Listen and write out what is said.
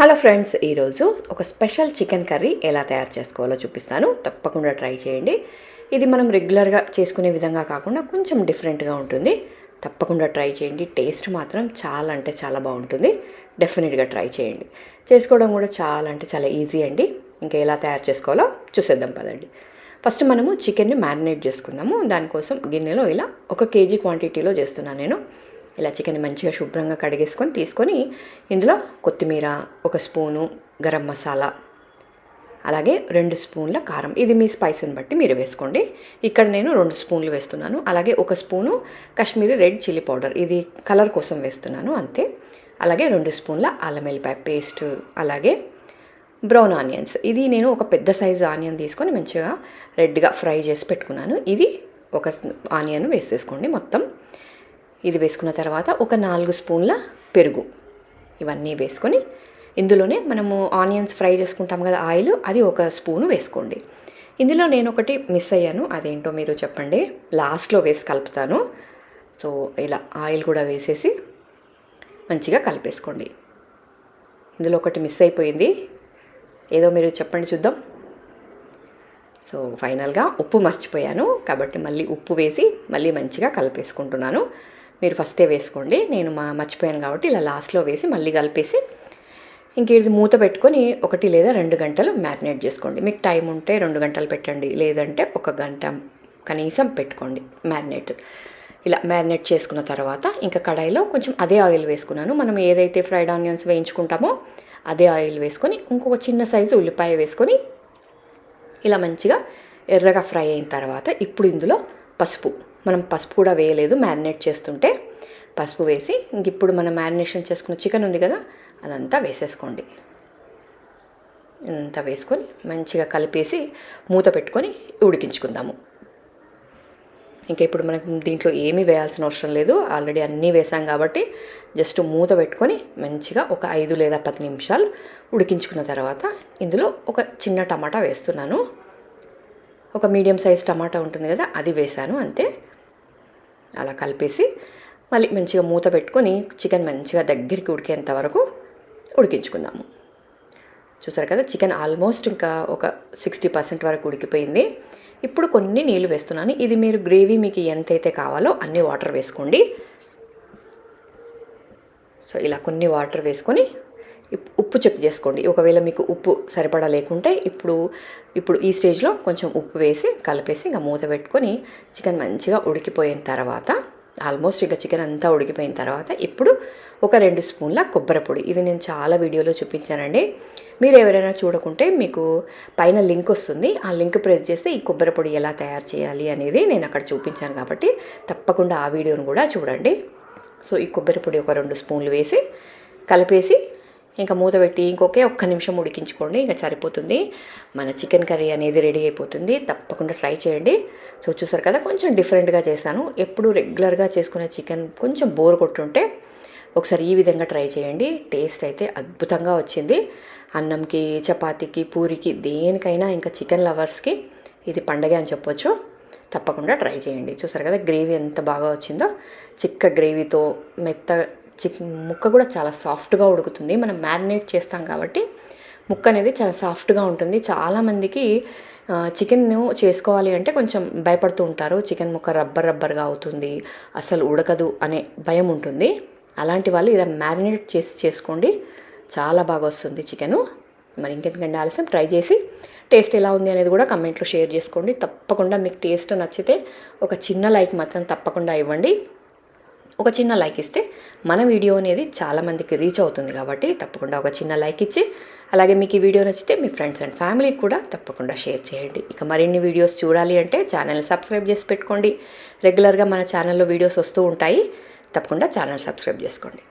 Hello friends ఈరోజు ఒక special chicken curry ఎలా తయారు చేసుకోవాలో చూపిస్తాను. తప్పకుండా ట్రై చేయండి. ఇది మనం రెగ్యులర్గా చేసుకునే విధంగా కాకుండా కొంచెం డిఫరెంట్గా ఉంటుంది. తప్పకుండా ట్రై చేయండి. టేస్ట్ మాత్రం చాలా అంటే చాలా బాగుంటుంది. డెఫినెట్గా ట్రై చేయండి. చేసుకోవడం కూడా చాలా అంటే చాలా ఈజీ అండి. ఇంకా ఎలా తయారు చేసుకోవాలో చూసేద్దాం పదండి. ఫస్ట్ మనము చికెన్ని మ్యారినేట్ చేసుకుందాము. దానికోసం గిన్నెలో ఇలా ఒక కేజీ క్వాంటిటీలో చేస్తున్నాను నేను. ఇలా చికెన్ మంచిగా శుభ్రంగా కడిగేసుకొని తీసుకొని ఇందులో కొత్తిమీర ఒక స్పూను గరం మసాలా అలాగే రెండు స్పూన్ల కారం. ఇది మీ స్పైసీని బట్టి మీరు వేసుకోండి. ఇక్కడ నేను రెండు స్పూన్లు వేస్తున్నాను. అలాగే ఒక spoon Kashmiri red chilli powder. ఇది కలర్ కోసం వేస్తున్నాను అంతే. అలాగే రెండు స్పూన్ల అల్లం వెల్లిపాయ పేస్ట్ అలాగే బ్రౌన్ ఆనియన్స్. ఇది నేను ఒక పెద్ద సైజు ఆనియన్ తీసుకొని మంచిగా రెడ్గా ఫ్రై చేసి పెట్టుకున్నాను. ఇది ఒక ఆనియన్ వేసేసుకోండి మొత్తం. ఇది వేసుకున్న తర్వాత ఒక నాలుగు స్పూన్ల పెరుగు. ఇవన్నీ వేసుకొని ఇందులోనే మనము ఆనియన్స్ ఫ్రై చేసుకుంటాం కదా ఆయిల్ అది ఒక స్పూను వేసుకోండి. ఇందులో నేను ఒకటి మిస్ అయ్యాను. అదేంటో మీరు చెప్పండి. లాస్ట్లో వేసి కలుపుతాను. సో ఇలా ఆయిల్ కూడా వేసేసి మంచిగా కలిపేసుకోండి. ఇందులో ఒకటి మిస్ అయిపోయింది. ఏదో మీరు చెప్పండి చూద్దాం. సో ఫైనల్గా ఉప్పు మర్చిపోయాను. కాబట్టి మళ్ళీ ఉప్పు వేసి మళ్ళీ మంచిగా కలిపేసుకుంటున్నాను. మీరు ఫస్టే వేసుకోండి. నేను మా మర్చిపోయాను కాబట్టి ఇలా లాస్ట్లో వేసి మళ్ళీ కలిపేసి ఇంక ఇది మూత పెట్టుకొని ఒకటి లేదా రెండు గంటలు మ్యారినేట్ చేసుకోండి. మీకు టైం ఉంటే రెండు గంటలు పెట్టండి. లేదంటే ఒక గంట కనీసం పెట్టుకోండి మ్యారినేట్ ఇలా మ్యారినేట్ చేసుకున్న తర్వాత ఇంకా కడాయిలో కొంచెం అదే ఆయిల్ వేసుకున్నాను. మనం ఏదైతే ఫ్రైడ్ ఆనియన్స్ వేయించుకుంటామో అదే ఆయిల్ వేసుకొని ఇంకొక చిన్న సైజు ఉల్లిపాయ వేసుకొని ఇలా మంచిగా ఎర్రగా ఫ్రై అయిన తర్వాత ఇప్పుడు ఇందులో పసుపు మనం పసుపు కూడా వేయలేదు మ్యారినేట్ చేస్తుంటే పసుపు వేసి ఇంక ఇప్పుడు మనం మ్యారినేషన్ చేసుకున్న చికెన్ ఉంది కదా అదంతా వేసేసుకోండి. అంతా వేసుకొని మంచిగా కలిపేసి మూత పెట్టుకొని ఉడికించుకుందాము. ఇంకా ఇప్పుడు మనకు దీంట్లో ఏమీ వేయాల్సిన అవసరం లేదు ఆల్రెడీ అన్నీ వేసాం కాబట్టి జస్ట్ మూత పెట్టుకొని మంచిగా ఒక ఐదు లేదా పది నిమిషాలు ఉడికించుకున్న తర్వాత ఇందులో ఒక చిన్న టమాటా వేస్తున్నాను. ఒక మీడియం సైజ్ టమాటా ఉంటుంది కదా అది వేసాను అంతే. అలా కలిపేసి మళ్ళీ మంచిగా మూత పెట్టుకొని చికెన్ మంచిగా దగ్గరికి ఉడికేంత వరకు ఉడికించుకుందాము. చూసారు కదా చికెన్ ఆల్మోస్ట్ ఇంకా ఒక సిక్స్టీ పర్సెంట్ వరకు ఉడికిపోయింది. ఇప్పుడు కొన్ని నీళ్ళు వేస్తున్నాను. ఇది మీరు గ్రేవీ మీకు ఎంతైతే కావాలో అన్ని వాటర్ వేసుకోండి. సో ఇలా కొన్ని వాటర్ వేసుకొని ఉప్పు చెక్ చేసుకోండి. ఒకవేళ మీకు ఉప్పు సరిపడా లేకుంటే ఇప్పుడు ఇప్పుడు ఈ స్టేజ్లో కొంచెం ఉప్పు వేసి కలిపేసి ఇంకా మూత పెట్టుకొని చికెన్ మంచిగా ఉడికిపోయిన తర్వాత ఆల్మోస్ట్ ఇక చికెన్ అంతా ఉడికిపోయిన తర్వాత ఇప్పుడు ఒక రెండు స్పూన్ల కొబ్బరి పొడి. ఇది నేను చాలా వీడియోలో చూపించానండి. మీరు ఎవరైనా చూడకుంటే మీకు పైన లింక్ వస్తుంది. ఆ లింక్ ప్రెస్ చేస్తే ఈ కొబ్బరి పొడి ఎలా తయారు చేయాలి అనేది నేను అక్కడ చూపించాను కాబట్టి తప్పకుండా ఆ వీడియోను కూడా చూడండి. సో ఈ కొబ్బరి పొడి ఒక రెండు స్పూన్లు వేసి కలిపేసి ఇంకా మూత పెట్టి ఇంకొకే ఒక్క నిమిషం ఉడికించుకోండి ఇంకా సరిపోతుంది. మన చికెన్ కర్రీ అనేది రెడీ అయిపోతుంది. తప్పకుండా ట్రై చేయండి. సో చూసారు కదా కొంచెం డిఫరెంట్గా చేశాను. ఎప్పుడు రెగ్యులర్గా చేసుకునే చికెన్ కొంచెం బోర్ కొట్టుంటే ఒకసారి ఈ విధంగా ట్రై చేయండి. టేస్ట్ అయితే అద్భుతంగా వచ్చింది. అన్నంకి చపాతీకి పూరికి దేనికైనా ఇంకా చికెన్ లవర్స్కి ఇది పండగ అని చెప్పొచ్చు. తప్పకుండా ట్రై చేయండి. చూసారు కదా గ్రేవీ ఎంత బాగా వచ్చిందో. చిక్క గ్రేవీతో మెత్త చికెన్ ముక్క కూడా చాలా సాఫ్ట్గా ఉడుకుతుంది. మనం మ్యారినేట్ చేస్తాం కాబట్టి ముక్క అనేది చాలా సాఫ్ట్గా ఉంటుంది. చాలామందికి చికెన్ను చేసుకోవాలి అంటే కొంచెం భయపడుతూ ఉంటారు. చికెన్ ముక్క రబ్బర్ రబ్బర్గా అవుతుంది అసలు ఉడకదు అనే భయం ఉంటుంది. అలాంటి వాళ్ళు ఇలా మ్యారినేట్ చేసి చేసుకోండి. చాలా బాగా వస్తుంది చికెను. మరి ఇంకెందుకంటే ఆలస్యం? ట్రై చేసి టేస్ట్ ఎలా ఉంది అనేది కూడా కమెంట్లో షేర్ చేసుకోండి. తప్పకుండా మీకు టేస్ట్ నచ్చితే ఒక చిన్న లైక్ మాత్రం తప్పకుండా ఇవ్వండి. ఒక చిన్న లైక్ ఇస్తే మన వీడియో అనేది చాలామందికి రీచ్ అవుతుంది కాబట్టి తప్పకుండా ఒక చిన్న లైక్ ఇచ్చి అలాగే మీకు ఈ వీడియో నచ్చితే మీ ఫ్రెండ్స్ అండ్ ఫ్యామిలీకి కూడా తప్పకుండా షేర్ చేయండి. ఇక మరిన్ని వీడియోస్ చూడాలి అంటే ఛానల్ని సబ్స్క్రైబ్ చేసి పెట్టుకోండి. రెగ్యులర్గా మన ఛానల్లో వీడియోస్ వస్తూ ఉంటాయి. తప్పకుండా ఛానల్ సబ్స్క్రైబ్ చేసుకోండి.